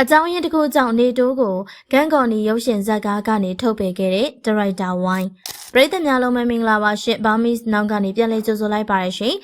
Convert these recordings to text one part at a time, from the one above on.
အကြောင်းရင်းတစ်ခုကြောင့်နေတိုးကိုဂန်ကော်နီရုပ်ရှင်ဇာတ်ကားကနေထုတ်ပယ်ခဲ့တဲ့ဒါရိုက်တာဝိုင်းပရိသတ်များလုံးပဲမင်္ဂလာပါရှင်ဘာမီစ်နောက်ကနေပြန်လဲကြိုဆိုလိုက်ပါရရှင်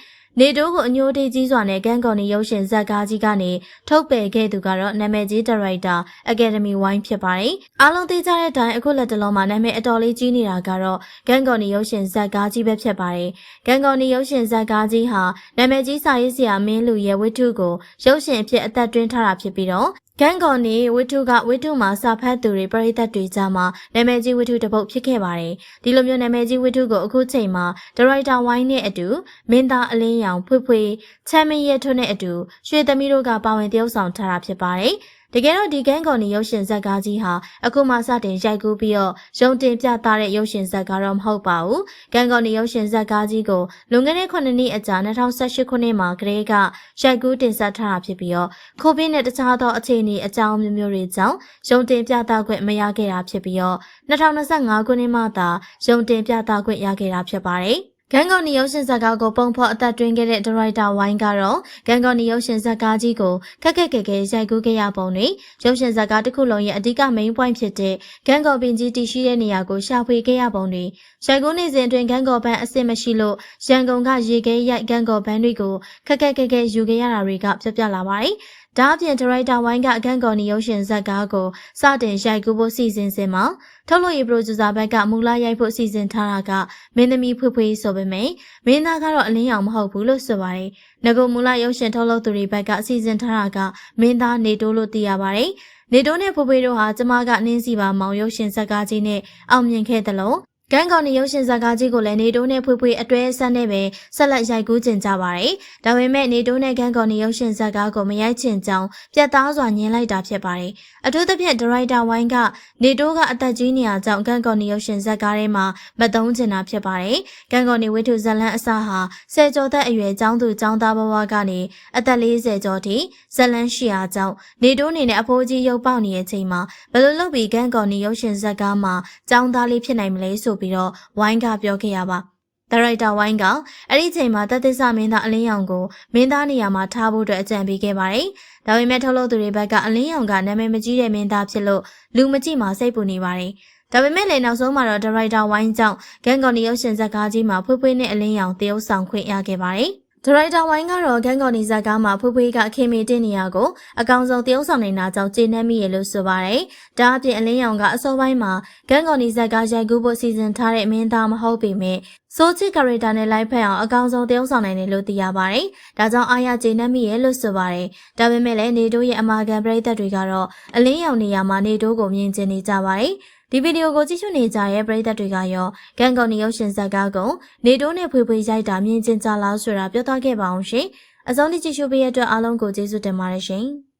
နေတိုးကိုအညိုတေးကြီးစွာနဲ့ဂန်ကော်နီရုပ်ရှင်ဇာတ်ကားကြီးကနေထုတ်ပယ်ခဲ့သူကတော့နာမည်ကြီးဒါရိုက်တာအကယ်ဒမီဝိုင်းဖြစ်ပါတယ်အားလုံးသိကြတဲ့အတိုင်းအခုလက်တလုံးမှာနာမည်အတော်လေးကြီးနေတာကတော့ဂန်ကော်နီရုပ်ရှင်ဇာတ်ကားကြီးပဲဖြစ်ပါတယ်ဂန်ကော်နီရုပ်ရှင်ဇာတ်ကားကြီးဟာနာမည်ကြီးစာရေးဆရာမင်းလူရဲ့ဝိထုကိုရုပ်ရှင်အဖြစ်အသက်သွင်းထားတာဖြစ်ပြီးတော့ဂန်ကော်နီဝိထုကဝိထုမှာစာဖတ်သူတွေပရိသတ်တွေကြားမှာနာမည်ကြီးဝိထုတစ်ပုတ်ဖြစ်ခဲ့ပါတယ်။ဒီလိုမျိုးနာမည်ကြီးဝိထုကိုအခုချိန်မှာဒါရိုက်တာဝိုင်းနဲ့အတူမင်းသားအလင်းရောင်ဖွေဖွေချမ်းမင်းရဲထွန်းနဲ့အတူရွှေသမီးတို့ကပါဝင်တရုပ်ဆောင်ထားတာဖြစ်ပါတယ်။ တကယ်တော့ဒီဂန်ကော်နီရုပ်ရှင်ဇာတ်ကားကြီးဟာအခုမှစတင်ရိုက်ကူးပြီးတော့ရုံတင်ပြသတဲ့ရုပ်ရှင်ဇာတ်ကားတော့မဟုတ်ပါဘူး။ဂန်ကော်နီရုပ်ရှင်ဇာတ်ကားကြီးကိုလွန်ခဲ့တဲ့9နှစ်အကြာ2018ခုနှစ်မှာကလေးကရိုက်ကူးတင်ဆက်ထားတာဖြစ်ပြီးတော့ကိုဗစ်နဲ့တခြားသောအခြေအနေအကြောင်းမျိုးမျိုးတွေကြောင့်ရုံတင်ပြသခွင့်မရခဲ့တာဖြစ်ပြီးတော့2025ခုနှစ်မှသာရုံတင်ပြသခွင့်ရခဲ့တာဖြစ်ပါတယ်။ ဂန်ကော်နီရုပ်ရှင်ဇာတ်ကားကိုပုံဖော်အသက်သွင်းခဲ့တဲ့ဒါရိုက်တာဝိုင်းကတော့ဂန်ကော်နီရုပ်ရှင်ဇာတ်ကားကြီးကိုခက်ခက်ခဲခဲရိုက်ကူးခဲ့ရပုံတွေရုပ်ရှင်ဇာတ်ကားတစ်ခုလုံးရဲ့အဓိက main point ဖြစ်တဲ့ဂန်ကော်ပင်ကြီးတည်ရှိတဲ့နေရာကိုရှာဖွေခဲ့ရပုံတွေရိုက်ကူးနေစဉ်အတွင်းဂန်ကော်ဘန်အစ်စ်မရှိလို့ရန်ကုန်ကရေခဲရိုက်ဂန်ကော်ဘန်တွေကိုခက်ခက်ခဲခဲယူခဲ့ရတာတွေကပြပြလာပါတယ်ဒါအပြင်ဒရိုက်တာဝိုင်းကအကန့်ကော်နီရုပ်ရှင်ဇာတ်ကားကိုစတင်ရိုက်ကူးဖို့စီစဉ်စင်မှာထုတ်လို့ရေးပရိုဂျူဆာဘက်ကမူလရိုက်ဖို့စီစဉ်ထားတာကမင်းသမီးဖွေးဖွေးဆိုပေမယ့်မင်းသားကတော့အလင်းရောင်မဟုတ်ဘူးလို့ဆိုပါတယ်။ငကုမူလရုပ်ရှင်ထုတ်လုပ်သူတွေဘက်ကစီစဉ်ထားတာကမင်းသားနေတိုးလို့သိရပါတယ်။နေတိုးနဲ့ဖွေးဖွေးတို့ဟာကျမကနင်းစီပါမောင်ရုပ်ရှင်ဇာတ်ကားကြီးနဲ့အောင်မြင်ခဲ့တယ်လို့ ဂန်ကောင်နီရုပ်ရှင်ဇာတ်ကားကြီးကိုလည်းနေတိုးနဲ့ဖွေးဖွေးအတွဲဆက်နဲ့ပဲဆက်လက်ရိုက်ကူးကျင်ကြပါတယ်။ဒါပေမဲ့နေတိုးနဲ့ဂန်ကောင်နီရုပ်ရှင်ဇာတ်ကားကိုမရိုက်ချင်ကြောင်းပြတ်သားစွာညှင်းလိုက်တာဖြစ်ပါတယ်။အထူးသဖြင့်ဒါရိုက်တာဝိုင်းကနေတိုးကအသက်ကြီးနေရကြောင်းဂန်ကောင်နီရုပ်ရှင်ဇာတ်ကားထဲမှာမသုံးချင်တာဖြစ်ပါတယ်။ဂန်ကောင်နီဝိထုဇလန်အစဟာဆယ်ကျော်သက်အရွယ်ကျောင်းသူကျောင်းသားဘဝကနေအသက်40ကျော်ထိဇလန်ရှိအားကြောင့်နေတိုးအနေနဲ့အဖိုးကြီးရုပ်ပေါက်နေတဲ့အချိန်မှာဘယ်လိုလုပ်ပြီးဂန်ကောင်နီရုပ်ရှင်ဇာတ်ကားမှာကျောင်းသားလေးဖြစ်နိုင်မလဲဆိုပြီးတော့ဝိုင်းကပြောခဲ့ရပါဒါရိုက်တာဝိုင်းကအဲ့ဒီချိန်မှာတသစ္စာမင်းသားအလင်းရောင်ကိုမင်းသားနေရာမှာထားဖို့အတွက်အကြံပေးခဲ့ပါတယ်။ဒါပေမဲ့ထုတ်လို့သူတွေဘက်ကအလင်းရောင်ကနာမည်မကြီးတဲ့မင်းသားဖြစ်လို့လူမကြည့်မှစိတ်ပူနေပါတယ်။ဒါပေမဲ့လည်းနောက်ဆုံးမှာတော့ဒါရိုက်တာဝိုင်းကြောင့်ဂန်ကော်နီရုပ်ရှင်ဇာတ်ကားကြီးမှာဖွေးဖွေးနဲ့အလင်းရောင်တရုပ်ဆောင်ခွင့်ရခဲ့ပါတယ်။ ဒရိုက်တာဝိုင်းကတော့ဂန်ကော်နီဇာကားမှာဖွေးဖွေးကခင်မီတင်နေရကိုအကောင်ဆုံးတရုပ်ဆောင်နေတာကြောင့်ကျေနပ်မိရလို့ဆိုပါတယ်။ဒါအပြင်အလင်းရောင်ကအစောပိုင်းမှာဂန်ကော်နီဇာကားရိုက်ကူးဖို့စီစဉ်ထားတဲ့မင်းသားမဟုတ်ပေမဲ့စိုးချစ်ကာရက်တာနဲ့လိုက်ဖက်အောင်အကောင်ဆုံးတရုပ်ဆောင်နိုင်တယ်လို့သိရပါတယ်။ဒါကြောင့်အားရကျေနပ်မိရလို့ဆိုပါတယ်။ဒါပေမဲ့လည်းနေတိုးရဲ့အမာခံပရိသတ်တွေကတော့အလင်းရောင်နေရာမှာနေတိုးကိုမြင်ကျင်နေကြပါတယ်။ ဒီဗီဒီယိုကိုကြည့်ရှုနေကြတဲ့ပရိသတ်တွေကရောဂန်ကောင်နီရုပ်ရှင်ဇာတ်ကားကိုနေတိုးနဲ့ဖွေဖွေရိုက်တာမြင်ကျင်ကြလားဆိုတာပြောသွားခဲ့ပါအောင်ရှင်။အဆုံးထိကြည့်ရှုပေးရတဲ့အတွက်အားလုံးကိုကျေးဇူးတင်ပါတယ်ရှင်။